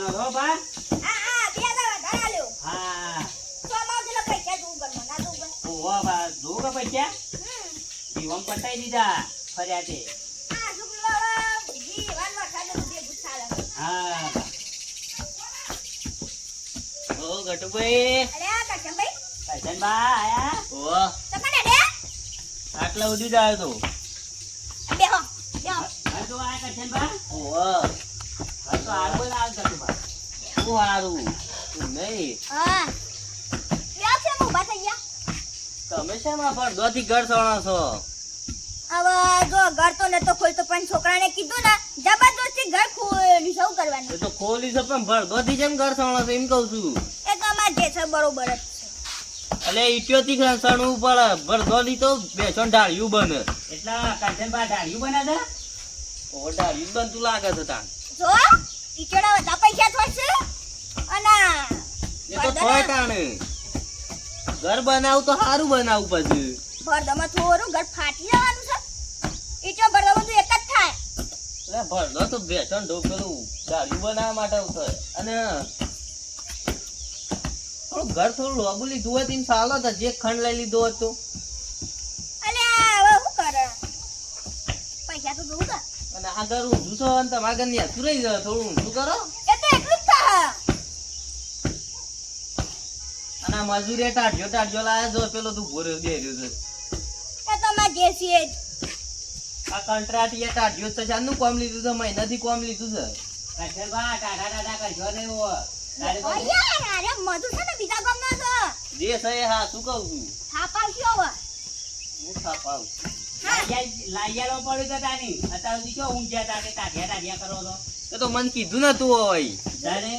લાવવાનો છો બા હા હા બે હા. સો માં પેલા પૈસા જોવું ઘરમાં ના જોવું ઓહો બા જોવું કે પૈસા હમ. પટાઈ દીધા ફર્યા તે આ છોકરો હવે જી વાર વરસાદ બે ગુસ્સા લાગે હા. ઓ ગટુભાઈ. અરે આ કરશનભાઈ કરશન બા આયા? ઓહ તમને દે આટલા સુધી જ આવ્યો બેહો બેહો હા. તો આ કરશન બા તો ઓહ હા તો હાલ બોલ હાલ સારું નહીં. હા. છે ઊભા થઈ ગયા. તમે શેમાં પડદોથી ઘર સોણો છો. હવે જો ઘર તો નતો ખોલતો પણ છોકરાને કીધું ને જબરદસ્તી ઘર ખોલી શું કરવાનું? એ તો ખોલી છે પણ ભરદોથી જેમ ઘર સોણો છો એમ કહું છું. એ તો અમાર જે છે બરોબર જ છે. એટલે ઈટ્યોથી ઘર સણવું પડે ભરદોથી તો બેસણ ઢાળ્યું બને. એટલા કરશન બા ઢાળ્યું બને છે? ઓ ઢાળ્યું બનતું લાગે છે તાન જો ઈચોડા બધા પૈસા થોડશે એ તો થોય ઘર બનાવું તો સારું બનાવું પછી. ભરદામાં થોડું ઘર ફાટી જવાનું છે. ભરદામાં તો એક જ થાય. એટલે ભરદો તો બેસણ ઢો પેલું ઢાળ્યું બનાવવા માટે થાય અને થોડું ઘર થોડું લીધું હોય તો એમ સાલો જે ખંડ લઈ લીધો હતો પૈસા તો દઉં અને આ ઘર ઊંધું છો અને તમારા ઘરની હસું રહી જાય થોડું ઊંધું કરો એ તો એટલું જ થાય અને આ મજૂરી ટાઢ્યો ટાઢ્યો લાયા જો પેલો તું ભોરે બે રહ્યો છે. એ તો અમાર જે. છીએ આ કોન્ટ્રાક્ટ એ ટાઢ્યો છે. જાનું કોમ લીધું છે મહિનાથી કોમ લીધું છે. કરશન બા ટાઢા ટાટા કરશો નહીં તો અરે મધુ છે ને બીજા ગામનો છે જે છે હા શું કહું છું? હવે. હું થાપાવ લાઈયાલો પડ્યું તો તાની અત્યાર સુધી કેવો ઊંઘ્યા તા કે તાઢિયા તાઢિયા કરો છો? એ તો મન કીધું ને તું હોય છે ને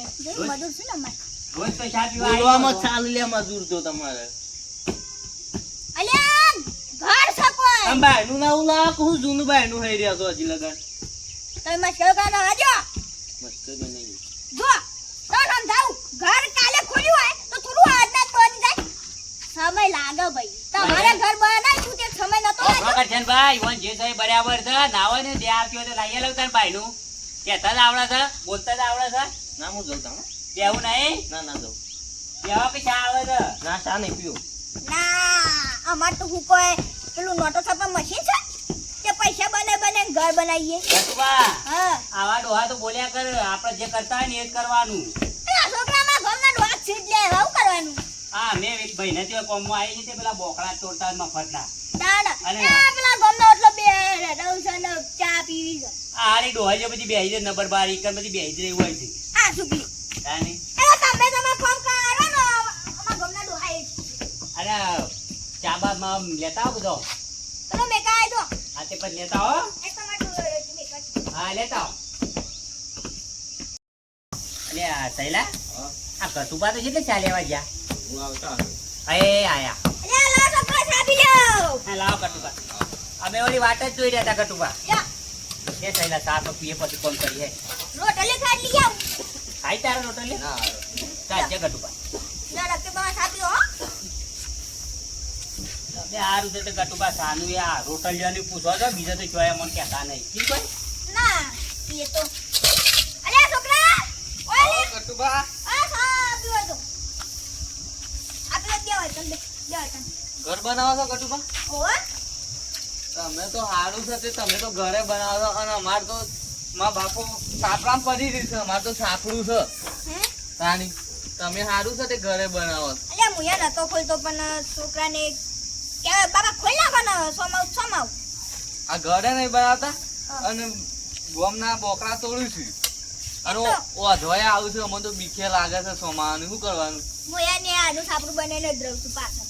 અમાર રોજ પૈસા પીવા બોલવામાં હતો. લે મજૂર તો તમારે. અલ્યા ઘર છે કોઈ? આમ ના હું લાવ હું જૂનું બાયનું હઈ રહ્યા છો હજી લગન. તમે મસ્કરો કરો હજો. મસ્ત તો નહીં. જો તો સમજાવું. ઘર કાલે ખોલ્યું હોય તો થોડું આજના જ બની જાય. સમય લાગે ભાઈ. તમારે ઘર બનાવ્યું તે સમય નતો લાગ્યો. ભાઈ વન જે છે બરાબર છે ના હોય ને ત્યાં આવતી હોય તો લાઈયા લાવતા ભાઈ નું કહેતા જ આવડે છે બોલતા જ આવડે છે. ના હું જઉં તાણ બેવું નહીં? ના ના જઉં. બેવા કે ચા આવે છે. ના ચા નહીં પીવું. ના અમાર તો હું કોઈ પેલું નોટો છાપા મશીન છે? કે પૈસા બને બને ઘર બનાવીએ. હા. આવા ડોહા તો બોલ્યા કર આપણે જે કરતા હોય ને એ જ કરવાનું. છોકરામાં ઘરના ડોહા છીટ લે આવું કરવાનું. હા મેં એક ભાઈને ત્યાં કોમમાં આવી છે તે પેલા બોકડા તોડતા માં મફતના. અને- આ પેલા ગમનો એટલો બે રહું છે ને ચા પીવી છે. આ હારી ડોહા જે બધી બેહી છે નંબર બાર એક બધી બેહી જ રહી હોય છે. આ સુપલી તાની એટલે તમે તમે ફોન કરો ને અમારા ગમના ડોહા અરે ચા બાદમાં લેતા આવો બધો? પેલો મેકા આય તો આ તે પછી લેતા હો એ તમારું હા લેતા આવો. અલે આ સૈલા આ કતુબા તો કેટલે ચા લેવા ગયા? હું આવતા એ આયા. અરે લો છોકરો ચા પી લ્યો હા લાવ કટુબા અમે ઓલી વાટ જ જોઈ રહ્યા હતા કટુબા એ સૈલા ચા તો પીએ પછી કોણ કરીએ. રોટલી ખાઈ લઈ આવ. ખાઈ તારે રોટલી ના. ચાલ છે કટુબા ના રક્તે બા હો. બે હારું છે તો કટુબા સાનું એ આ રોટલીઓની પૂછો છો બીજા તો જોયા મને કહેતા નહીં ઠીક હોય? ના પીએ તો. અરે છોકરા! ઓય લે. આ સા પીવો તો. આપણે દેવાય તને દેવાય તને. ઘર બનાવો છો ઓય તમે તો સારું છે તે તમે તો ઘરે બનાવો અને અમાર તો માં બાપુ સાપરામ પડી રહી છે અમારે તો સાપડું છે. હે? તમે સારું છે તે ઘરે બનાવો. અલ્યા મુયા નતો ખોલતો પણ છોકરાને કે બાબા ખોલ નાખો સોમાવ સોમાવ. આ ઘરે નહીં બનાવતા? અને ગોમના બોકરા તોડું છું. અને ઓ ઓધવાય આવું છે અમને તો બીખે લાગે છે સોમાવાનું શું કરવાનું? મુયા ને આનું સાપડું બનાવીને જ રહું છું પાછળ.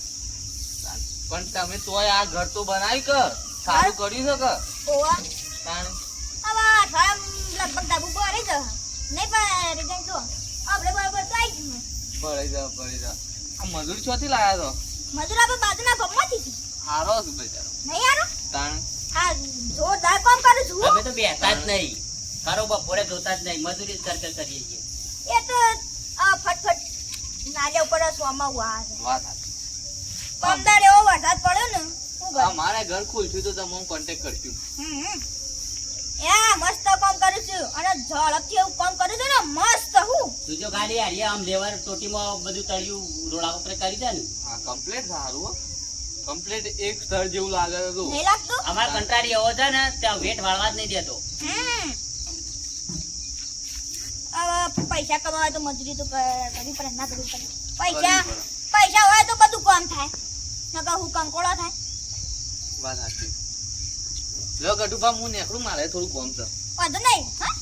પણ તમે તોય આ ઘર તો બનાવી કર. સારું કર્યું છે કે ઓવા તાણી. હવે અઠવાડિયા લગભગ ડાબુ ભરી જ. નહીં પણ રિઝલ્ટ જો આપણે બરાબર તો આવી ગયું પડી જા પડી જા. આ મજૂર ચોથી લાયા તો? મજૂર આપણે બાજુના ગામમાંથી છે. હારો છું બેચારો નહીં હારો? તાણ? હા જોરદાર કામ કરું છું અમે તો બેસતા જ નહીં. ખરો બપોરે જોતા જ નહીં. મજૂરી સર્કલ કરીએ છીએ. એ તો આ ફટફટ નાલિયા ઉપર સોમાં છે. વાત. પમદાર એવો વરસાદ પડ્યો ને મારે ઘર ખુલશું તો તમે કોન્ટેક્ટ કરશું હમ. એ મસ્ત કામ કરું છું. અને ઝડપથી એવું કામ કરું છું ને મસ્ત હું. તું જો ગાડી હારી આમ લેવર ટોટીમાં બધું તળિયું રોડા ઉપર કરી દે ને. હા કમ્પ્લીટ સારું કમ્પ્લીટ એક સ્તર જેવું લાગે છે તું. નહીં લાગતું? અમાર કંટાળી એવો છે ને ત્યાં વેટ વાળવા જ નહીં દેતો. હમ. હવે પૈસા કમાવા તો મજૂરી તો કર- કરવી પડે ના કરવી પડે. પૈસા પૈસા હોય તો બધું કામ થાય. નકર હું કંકોળો થાય. વાત સાચી. લો ગટુભા હું નેકડું મારે થોડું કોમ છે. વાંધો નહીં હા?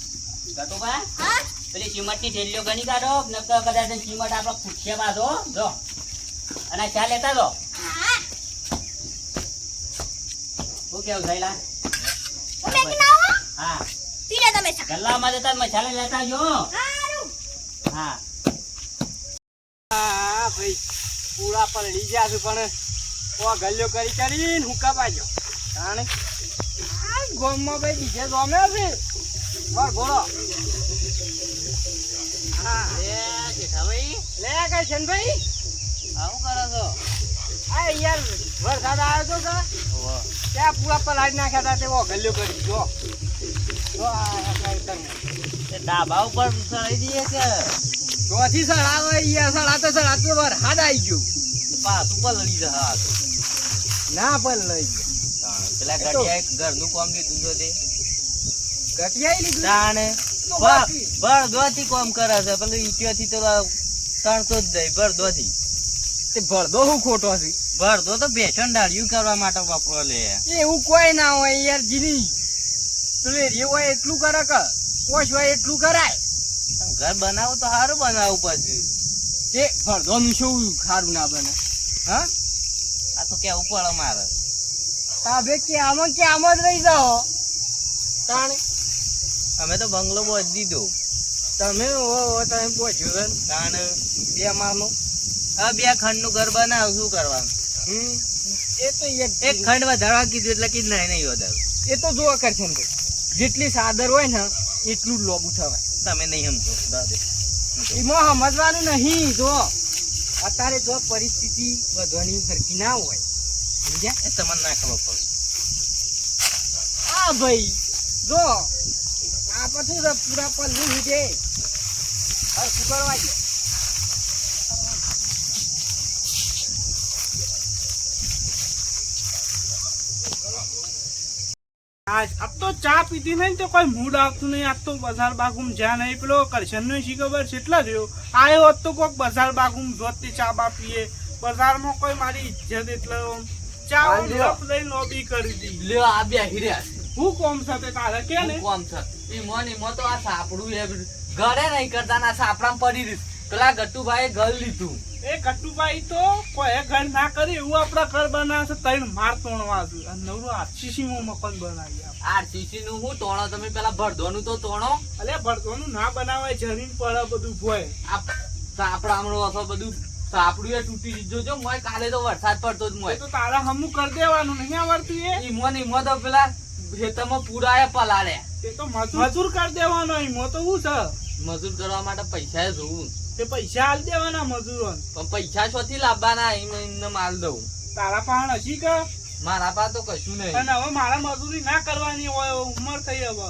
ગટુભા હા? પેલી સિમેન્ટની થેલીઓ ગણી કાઢો નકર કદાચ ચીમટ આપણે ખૂટશે બાંધો. જો અને ચા લેતા દો હા. શું કેવું થયેલા હું ના હા. પી લે તમે ચા ગલ્લામાં જતા મસાલા લેતા જો. હા. હા ભાઈ પૂરા પલળી ગયા છે પણ ઓ ગલ્યો કરી કરીને હુકા પાજો આ ગોમમાં ભાઈ બીજે જોમે છે વાર ગોળો હા. એ જેઠાભાઈ? લે કઈ છે ને ભાઈ આવું કરો છો? આ યાર વરસાદ આવ્યો તો કે? ત્યાં પૂરા પલાળી નાખ્યા હતા તે ઓ ગલ્યો કરી જો ડાબા ઉપર ચડાઈ દઈએ છે ચોથી સળાવો યાર સળાતો સળાતો વરસાદ આવી ગયો. પાછું પલળી જશે. ના પણ લઈ ગયો. પેલા એ તો- ગઢિયા એક ઘરનું કામ લીધું તો તે. ઘટિયાઈ લીધું? તાણે તો બાકી. ભરદોથી કરે છે. પેલું ઈટીઓથી તો તણતો જ દઈ ભરદોથી તે ભરદો હું ખોટો છે. ભરદો તો બેસન ડાળિયું કરવા માટે વાપરો લે. એવું કોઈ ના હોય યાર જીની. પેલે રે હોય એટલું કરે કે કોશ હોય એટલું કરાય. ઘર બનાવો તો સારું બનાવું પછી. તે ભરદોનું શું સારું ના બને? હા? આ તો કેવું પડે મારે. તાબે કે આમાં કે આમ જ રહી જાઓ. તાણે? અમે તો બંગલો બોધ દીધો. તમે ઓ ઓ તમે છે ને. બે મારનું આ બે ખંડનું ઘર બનાવ શું કરવાનું? હમ? એ તો એક ખંડ વધારવા કીધું એટલે કીધું નહીં નહીં વધારું. એ તો જોવા કરશે ને જેટલી સાદર હોય ને એટલું જ લોબું થવાય તમે નહીં સમજો દાદે એમાં સમજવાનું નહીં જો. અત્યારે જો પરિસ્થિતિ વધવાની સરખી ના હોય સમજ્યા? એ તમને ના ખબર પડે. હા ભાઈ જો આ પછી તો પૂરા પલ્લી લીધે. હવે છે આજ તો ચા પીધી નહીં તો કોઈ મૂડ આવતું નહીં. આજ તો બજાર બાગુમ જ્યાં નહીં પેલો કરશનનો શી ખબર છે? એટલા રહ્યો આયો હોત તો કોઈક બજાર બાગુમ જોત ચા બા પીએ. બજારમાં કોઈ મારી ઇજ્જત એટલે આમ ચા હાલ લ્યો. લપ લઈને લોબી કરી દી. લ્યો આ બે હિર્યા હું કોમ સાથે તારે કે ને? કોમ છે? ઈમોન ઈમો તો આ સાપડું એ ઘરે નહીં કરતા ના સાપડામાં પડી રહ્યું પેલા ગટ્ટુભાઈએ ઘર લીધું. એ કટુભાઈ તો કોઈ ઘર ના કરી એવું આપડા ઘર બનાવશે ત્રણ માર તોડવા છે. નવરું આરસીસીમાં મકાન બનાવી આરસીસી નું હું તોણો? તમે પેલા ભરદોનું તો તોણો? અલે ભરતોનું ના બનાવાય જમીન પડે બધું ભોય. આપડા હશે બધું સાપડું એ તૂટી દીધું જો મોય કાલે તો વરસાદ પડતો જ મોય તો તારા હમુ કરી દેવાનું નહીં આવડતું એ? ઈમો ને ઈમો તો પેલા ખેતરમાં પુરાયા પલાળ્યા તે તો મજૂર કરી દેવાનો ઈમો તો હું છે? મજૂર કરવા માટે પૈસા જોવું તે પૈસા આલ દેવાના મજૂરો પણ પૈસા શોથી લાવવાના એમ એમને માલ દઉં. તારા પાણ હશી કે? મારા પાસે તો કશું નહીં. અને હવે મારા મજૂરી ના કરવાની હોય ઉંમર થઈ હવે.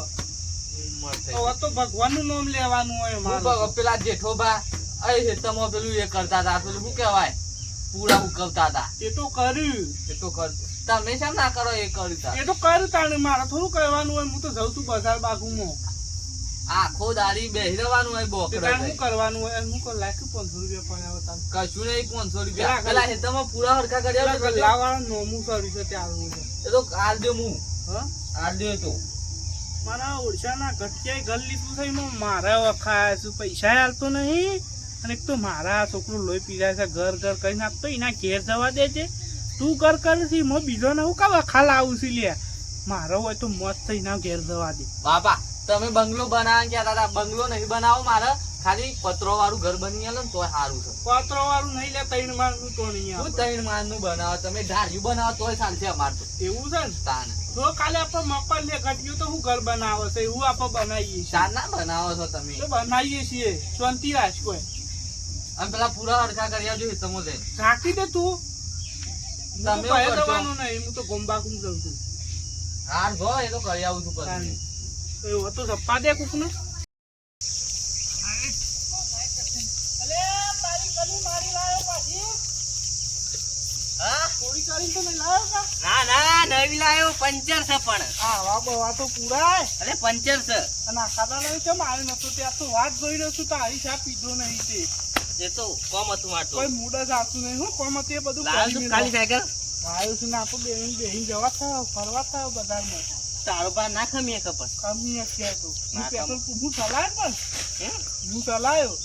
ઉંમર થઈ. હવે તો ભગવાનનું નામ લેવાનું હોય પેલા જેઠોબા અરે ખેતરમાં પેલું એ કરતા હતા પેલું શું કહેવાય? પૂરા ઉકવતા હતા. એ તો કર્યું. એ તો કર તમે શેમ ના કરો એ કર્યું એ તો કર્યું તાણે મારે થોડું કહેવાનું હોય હું તો જઉં છું બજાર બાગુમાં આખો દારી બેહરવાનું હોય બોકડે થઈ. શું કરવાનું હોય? હું કહું લાખ પાંચસો રૂપિયા પડ્યા હતા કશું નહીં પાંચસો રૂપિયા. પેલા ખેતરમાં પૂરા હરખા કર્યા ગલ્લાવાળા નોમું કર્યું છે ત્યાં એ તો દે હું? હા દે તો. મારા ઓળશાના ઘટિયા ગલ્લી છે એમાં મારા વખાયા છું પૈસા હાલતો નહીં. અને એક તો મારા છોકરો લોહી પીરાય છે ઘર ઘર કઈ નાખતો એના ઘેર જવા દે છે. તું ઘર કર છે એમાં બીજો ને હું કાવા ખાલા આવું છું લે મારો હોય તો મસ્ત એના ઘેર જવા દે. બાપા તમે બંગલો બનાવવા ગયા દાદા બંગલો નહીં બનાવો મારે. ખાલી પત્રો વાળું ઘર બની ગયેલું ને તોય સારું છે. પત્રો વાળું નહીં લે ત્રણ મારનું તો નહીં હું ત્રણ માળનું બનાવો તમે ઢાળ્યું બનાવો તોય ચાલશે અમાર તો. એવું છે ને? તાન. તો કાલે આપણે મકાન લે ઘટ્યું તો હું ઘર બનાવો છે એવું આપણે બનાવીએ છીએ. ના બનાવો છો તમે? તો બનાવીએ છીએ. શાંતિ રાખ કોઈ. અને પેલા પૂરા હરખા કર્યા જોઈએ હિતમો રાખી દે તું. તમે નહીં હું તો છું. હાર એ તો કરી આવું છું પછી. એવું હતું સપ્પા દે કુકને. તો ના ના નવી લાયો પંચર છે પણ. હા વા બવા તો પૂરા અરે પંચર છે. અને આ ખાતા લઈ છે મારે નતો ત્યાં તો વાત જોઈ રહ્યો છું તારી શા પીધો નહીં તે. એ તો કોમ હતું માટો કોઈ મૂડ જ નહીં હું કોમ તે બધું લાલ ખાલી સાયકલ લાવ્યો છું ને આ તો બેહીને બેહીને જવા થાવ ફરવા થાવ બજારમાં તારો બા ના ખમીએ કપડ કમી છે તો. હું પેટ્રોલ હું ચલાયો પણ. હું? ચલાયો.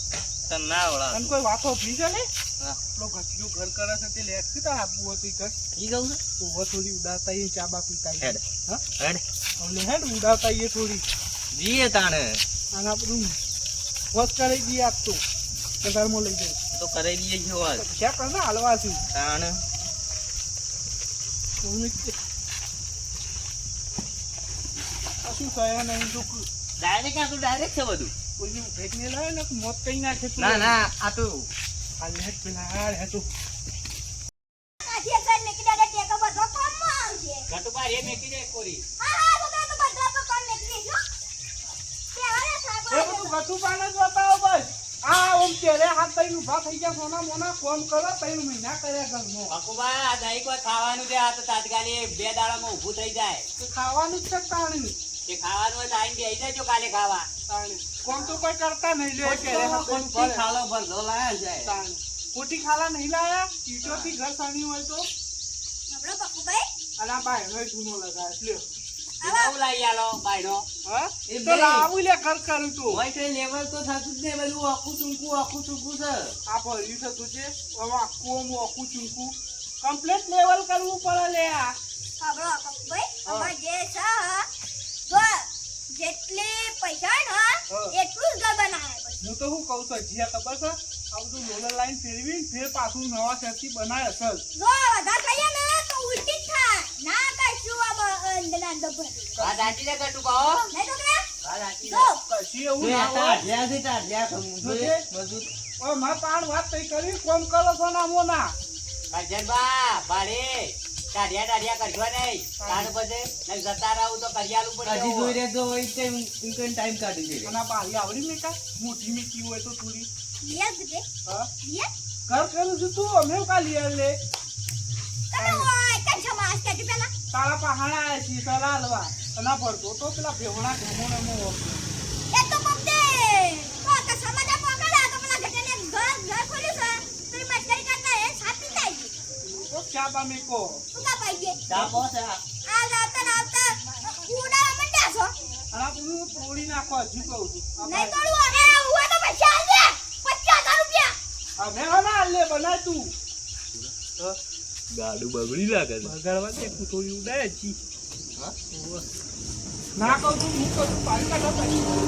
તને ના ઓળા અને કોઈ વાતો ફ્રી છે ને? હા. ઘર કરે છે તે લેટ કીધા આપવું હતું ઈ થોડી એ ચા બા પીતા હેડ. હેડ. એ થોડી. જીએ તાણે. અને આ બધું વોશ કરી દઈએ આપતો બજારમાં લઈ જાય તો કરી દઈએ છે વાત. છે કર ને હાલવા છું તાણે હું થયા નહીં તો ડાયરેક્ટ આ તો ડાયરેક્ટ છે બધું. કોઈ ફેંકને લાવે ને મોત કઈ નાખે ના ના આ તો આ લેટ પેલા હાર હે તો. કાઠીએ મેકી દે ટેકો બધો કામમાં આવશે. ઘટુબા રે મેકી દે કોરી. હા હા તો તો બધા મેકી દેજો. કેવાય એ સાગર બધું ગતું પાન જ બતાવો બસ. આ ઓમ તેરે હાથ તઈને ઊભા થઈ ગયા મોના મોના કોમ કરો તઈને મહિના કર્યા આ દહીં કોઈ ખાવાનું છે? આ તો તાત્કાલિક બે દાડામાં ઊભું થઈ જાય. તો ખાવાનું જ છે તાણી. કે ખાવાનું હોય તો આઈને બેસી કાલે ખાવા. તાણી. કોમ તો કોઈ કરતા નહીં લે. ખાલો લાયા જાય તાણી. કોટી ખાલા નહીં લાયા? ઈટોથી ઘર સાની હોય તો? પપ્પુભાઈ અને આ બાયનો જૂનો લગાવે લ્યો. નવું લાવી આલો બાયનો હા? એ તો. લાવું લે કરું તું. હોય કઈ લેવલ તો થતું જ નહીં બધું આખું ચૂંકું આખું ચૂંકું છે. આ ભર્યું થતું છે. હવે આખું આમ આખું ચૂંકું કમ્પ્લીટ લેવલ કરવું પડે લે આ. પપ્પુભાઈ હા. જે છે જો જેટલી પૈસા ને એટલું જ ઘર બનાવે પછી. હું તો શું કહું છું જીયા ખબર છે? આ બધું રોલર લાઈન ફેરવી ફેર પાછું નવા સેટથી બનાવે અસલ. જો વધારે થઈએ ને તો ઉલટી જ થાય. ના કશું આ બ- અંદરના અંદર ભરેલું. વાત સાચી છે ઘટુબા હો છોકરા? વાત સાચી જો કશી એવું ના હોય મજૂર હવે મારે પાણ વાત તઈ કરી. કોમ કરો છો ના મોના કરજણબા ભાડે. ટાઢિયા ટાઢિયા કરજો નહીં. તાર બધે. નહીં જતા રહું તો કરિયાલું પડે હજી જોઈ એવું. હોય તેમ એમ ટાઈમ કાઢી દે અને આ આવડી મેકા મોટી મેકી હોય તો થોડી? હા? લિયર? ઘર કરું છું તું? અમે કાલી લે તમે પહેલા. તારા પહાડા આયા છીએ સલાહ હાલવા આ ભરતો તો પેલા ભેવણા ઘમોને મો એ તો પકડે. તો કે તો ઘર ઘર ખોલ્યું છે. તો એ મસ્કરી કરતા એ છાતી જાય તો ક્યાં બા શું કા પાઈ ગઈ? ચાપો આ. આ ને આવતા ઉડાડવા માંડ્યા છો. આ બધું તોડી નાખો હજુ કહું છું આ નહીં હવે એવું હોય તો પૈસા રૂપિયા. લે બનાય તું ગાડું બગડી લાગે છે બગાડવા દે તું થોડી ઉડાય છી. ના કહું છું હું કહું પાણી કાઢો તો હું.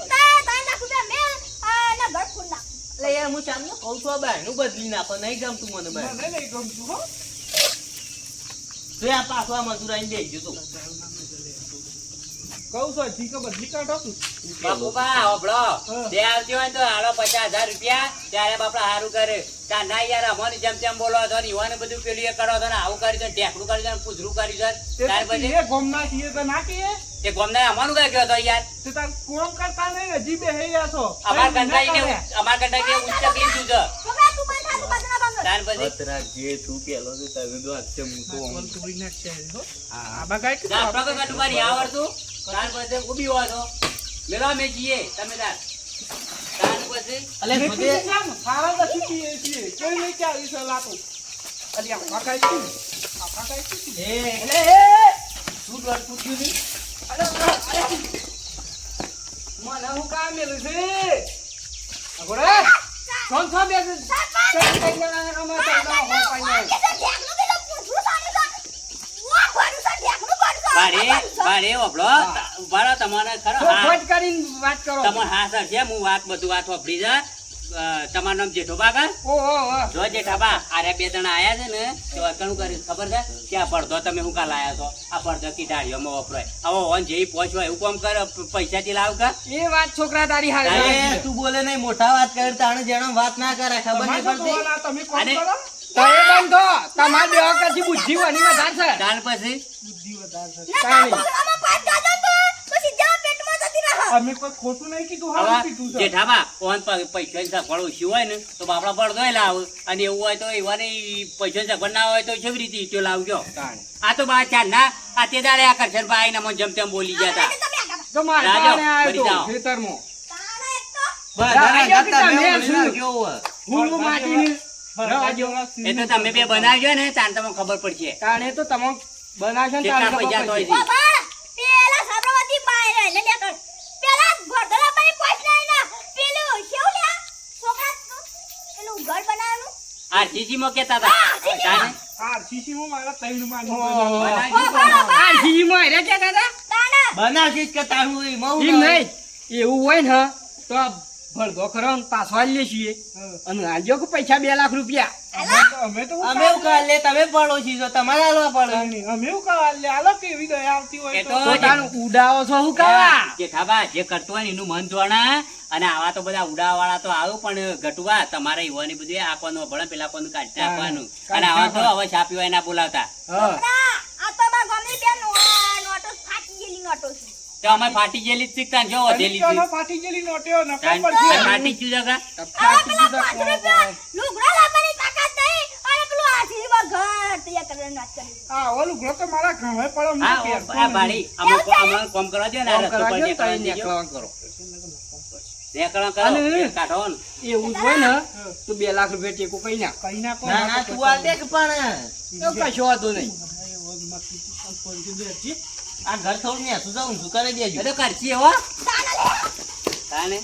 બધા મેં, ના ઘર યાર હું કહું છું બહારનું બદલી નાખો. નહીં ગમતું મને મને નહીં ગમતું હો. તો આ પાછો આ મજૂર આવીને બેસી જતો કહું છું ઠીક બદલી કાઢો. હોભળો. હા. બે આવતી હોય તો હાલો પચાસ હજાર રૂપિયા ત્યારે બાપડા સારું કરે. તા ના યાર અમને જેમ તેમ બોલો તો ને યુવાને બધું પેલું એ કરો તો ને આવું કરી દો ને ટેકડું કર્યું છે ને પૂછરું કર્યું છે ત્યાર પછી એ ગોમના છીએ તો ના કહીએ? તે ગોમના અમારું કઈ ગયો તો યાર. તે તાર કોમ કરતા નહીં હજી બે હે છો. અમાર ના કંટાઈ કરે. અમાર કંટાઈ કે ઉચ્ચ કીધું છે? જે તું છે તો નાખશે હો. આવડતું પછી ઊભી તો. મેં તમે તાર. પછી? અલે પીએ છીએ. કોઈ નહીં કે આવી તો. અલી? એ. અલે, શું પૂછ્યું અલે, અલે. મને હું કામ મેલું છે? અગોડે, કોણ છો બે કઈ ચાલ, ના, હો, પાઈ આ જાય. કે છે, ઢેકનું પેલું પૂંછડું સાનું છે. ઉઆ, ભર્યું છે, ઢેકનું ભર્યું છે. બારે ભર્યું છે. બારે હોભળો ઊભા રહો તમારે ખરો હા કરીને વાત કરો તમારે હા સર છે હું વાત બધું વાત વાપરી છે અ, તમારું નામ જેઠોબા કા? જો જેઠાબા આરે બે જણા આયા છે ને તો અકણું કરી ખબર છે? કે આ પડધો તમે હું કાલ આયા છો? આ પડધો કી ડાળીઓમાં વપરાય. હવે ઓન જેવી પહોંચવા એવું કામ કર પૈસા થી લાવ કા. એ વાત છોકરા તારી હાલ તું બોલે નહીં મોટા વાત કર તાણે જેણો વાત ના કરે ખબર નહીં તમારે પડતી? તમે કોણ કરો તો બંધો. તમારે બેવા કરતી બુદ્ધિ વાની વધારે છે. ત્યાર પછી? બુદ્ધિ વધારે છે ના તાણી. આમાં પાંચ ગાજર તો તો સીધા પેટમાં જતી રહે અમે કોઈ ખોટું નહીં કીધું હા કીધું છે. જેઠાબા ઓન પૈસા ઓછી હોય ને તો બાપડા પડદો લાવ. અને એવું હોય તો એવાને પૈસા સગવડ ના હોય તો કેવી રીતે ઈટો લાવજો. આ તો બા ચાર ના આ તે દાડે આ કરશનભાઈ ને મને જેમ તેમ બોલી ગયા હતા તો મારા ખેતરમાં. તમે બે બનાવજો ને તાર તમને ખબર પડશે. તાણે તો તમે બનાવશો ને પૈસા ખબર તો પડશે. હજી? બાબા પેલા સાબરમતી બાય રે લે લે કર પેલા ગોધરા ભાઈ પોઈન્ટ લાઈ ના પેલું શેવ લે છોકરા પેલું ઘર RCC માં કેતા હતા? RCC માં મારા ત્રણમાં ઓહો. બનાવજો ઓ બાબા આ જીમાં હેરે કહેતા હતા? જ કે તારું એમાં હું નહીં. એવું હોય ને તો ભરધો ખરો ને પાછો આલીએ છીએ. અને આલજો કે પૈસા બે લાખ રૂપિયા? અમે તો અમે લે તમે પડોશી છો તમારે હાલવા પડે. અમે લે આલો કેવી દયા આવતી હોય તો તો. તો તારું ઉડાવો છો હું કાવા જેઠાબા જે કરતો હોય એનું મન જોણા અને આવા તો બધા ઉડાવાળા તો આવું પણ ઘટવા તમારે યુવાની બધું આપવાનું ભણે પેલા આપવાનું કાઢી આપવાનું અને આવા તો હવે છાપી હોય ના બોલાવતા. હા. આ તો ગામની બેન નોટો ફાટી ગયેલી નોટો છે. અમે ફાટી ગયેલી જ શીખતા જો વધેલી જ. ફાટી ગયેલી નોટ્યો નકર પર. ફાટી જ જગા લુગડા લાવવાની તાકાત નહીં. અને પેલું આશીર્વાદ ઘર તૈયાર કરવાની નાચ કરી. હા ઓલું લુગડો તો મારા ઘણે પડો હું હા આ. બાળી અમે કો- કોમ કરવા દે ને આ રસ્તો પર ને નીકળવા કરો. નીકળવા કરો અને- ફેર કાઢો ને. એવું હોય ને તો બે લાખ રૂપિયા ટેકો કઈ નાખ. કઈ ના ના તું આ દે પણ. તો કશો વાંધો નહીં. આ ઘર થોડું ને તું જાઉં શું કરી દેજો. અરે તો કરશી હો. તાને.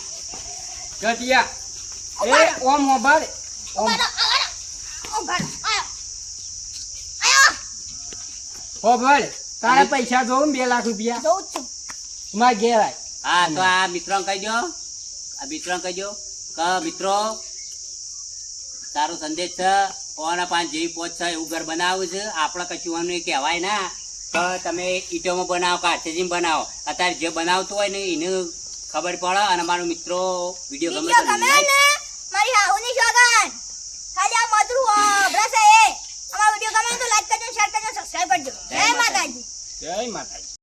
લે એ ઓમ મોબાઈલ ઓમ. આવો. હોબાળ તારે પૈસા જોઉં બે લાખ રૂપિયા? જોઉં છું. માર ઘેર આય. હા તો આ મિત્રો કહીજો આ મિત્રો કહીજો ક મિત્રો તારો સંદેશ છે. પોણા પાંચ જેવી પોચ છે એવું ઘર બનાવવું છે. આપણે કશું આનું કહેવાય ના. તમે ઈટોમાં બનાવો કે આરસીસીમાં બનાવો. અત્યારે જે બનાવતું હોય ને એને ખબર પડે અને મારો મિત્રો વીડિયો ગમે તો મારી હાહુની ખાલી આ મધુર અભરાશે એ. અમારો વીડિયો ગમે તો લાઈક કરજો શેર કરજો સબસ્ક્રાઇબ કરજો. જય માતાજી. જય માતાજી.